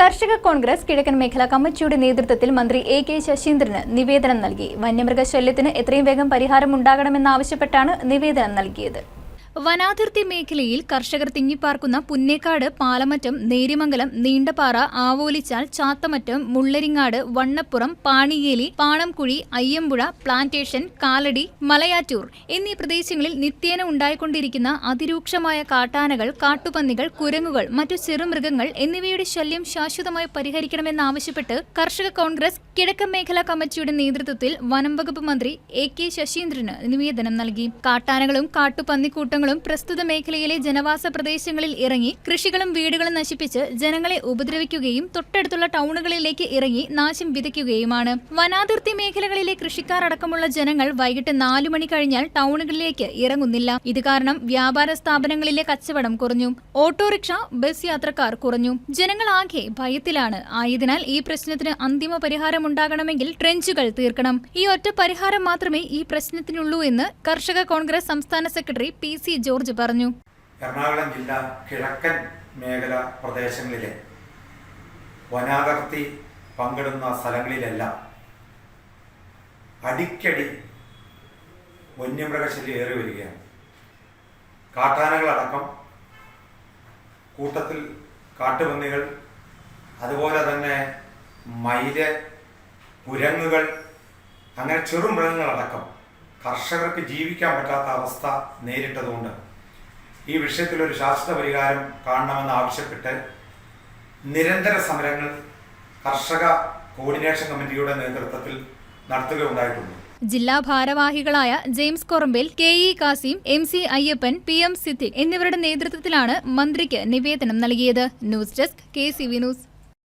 കർഷക കോൺഗ്രസ് കിഴക്കൻ മേഖലാ കമ്മിറ്റിയുടെ നേതൃത്വത്തിൽ മന്ത്രി എ കെ ശശീന്ദ്രന് നിവേദനം നൽകി. വന്യമൃഗശല്യത്തിന് എത്രയും വേഗം പരിഹാരം ഉണ്ടാകണമെന്നാവശ്യപ്പെട്ടാണ് നിവേദനം നൽകിയത്. വനാതിർത്തി മേഖലയിൽ കർഷകർ തിങ്ങിപ്പാർക്കുന്ന പുന്നേക്കാട് പാലമറ്റം നേരിമംഗലം നീണ്ടപാറ ആവോലിച്ചാൽ ചാത്തമറ്റം മുള്ളരിങ്ങാട് വണ്ണപ്പുറം പാണിയേലി പാണംകുഴി അയ്യമ്പുഴ പ്ലാന്റേഷൻ കാലടി മലയാറ്റൂർ എന്നീ പ്രദേശങ്ങളിൽ നിത്യേന ഉണ്ടായിക്കൊണ്ടിരിക്കുന്ന അതിരൂക്ഷമായ കാട്ടാനകൾ കാട്ടുപന്നികൾ കുരങ്ങുകൾ മറ്റു ചെറുമൃഗങ്ങൾ എന്നിവയുടെ ശല്യം ശാശ്വതമായി പരിഹരിക്കണമെന്നാവശ്യപ്പെട്ട് കർഷക കോൺഗ്രസ് കിഴക്കൻ മേഖലാ കമ്മിറ്റിയുടെ നേതൃത്വത്തിൽ വനം വകുപ്പ് മന്ത്രി എ കെ ശശീന്ദ്രന് നിവേദനം നൽകി. കാട്ടാനകളും കാട്ടുപന്നിക്കൂട്ടങ്ങളും പ്രസ്തുത മേഖലയിലെ ജനവാസ പ്രദേശങ്ങളിൽ ഇറങ്ങി കൃഷികളും വീടുകളും നശിപ്പിച്ച് ജനങ്ങളെ ഉപദ്രവിക്കുകയും തൊട്ടടുത്തുള്ള ടൗണുകളിലേക്ക് ഇറങ്ങി നാശം വിതയ്ക്കുകയുമാണ്. വനാതിർത്തി മേഖലകളിലെ കൃഷിക്കാർ അടക്കമുള്ള ജനങ്ങൾ വൈകിട്ട് നാലു മണി കഴിഞ്ഞാൽ ടൗണുകളിലേക്ക് ഇറങ്ങുന്നില്ല. ഇത് കാരണം വ്യാപാര സ്ഥാപനങ്ങളിലെ കച്ചവടം കുറഞ്ഞു. ഓട്ടോറിക്ഷ ബസ് യാത്രക്കാർ കുറഞ്ഞു. ജനങ്ങൾ ആകെ ഭയത്തിലാണ്. ആയതിനാൽ ഈ പ്രശ്നത്തിന് അന്തിമ പരിഹാരം ഉണ്ടാകണമെങ്കിൽ ട്രെഞ്ചുകൾ തീർക്കണം. ഈ ഒറ്റ പരിഹാരം മാത്രമേ ഈ പ്രശ്നത്തിനുള്ളൂ എന്ന് കർഷക കോൺഗ്രസ് സംസ്ഥാന സെക്രട്ടറി പി സി ജോർജ് പറഞ്ഞു. എറണാകുളം ജില്ല കിഴക്കൻ മേഖല പ്രദേശങ്ങളിലെ വനാതിർത്തി പങ്കിടുന്ന സ്ഥലങ്ങളിലെല്ലാം. അടിക്കടി വന്യമൃഗശല്യം ഏറി വരികയാണ്. കാട്ടാനകളടക്കം കൂട്ടത്തിൽ കാട്ടുപന്നികൾ അതുപോലെ തന്നെ മയിൽ കുരങ്ങുകൾ അങ്ങനെ ചെറുമൃഗങ്ങളടക്കം കർഷകർക്ക് ജീവിക്കാൻ പറ്റാത്ത അവസ്ഥ നേരിട്ടതുകൊണ്ട് ഈ വിഷയത്തിൽ ഒരു ശാശ്വത പരിഹാരം കാണണമെന്ന് ആവശ്യപ്പെട്ട് നിരന്തര സമരങ്ങൾ കർഷക കോർഡിനേഷൻ കമ്മിറ്റിയുടെ നേതൃത്വത്തിൽ നടത്തുകയുണ്ടായിട്ടുണ്ട്. ജില്ലാ ഭാരവാഹികളായ James Korambil K E Kasim M C Ayyappan P M Siddique എന്നിവരുടെ നേതൃത്വത്തിലാണ് മന്ത്രിക്ക് നിവേദനം നൽകിയത്. News desk K C V news.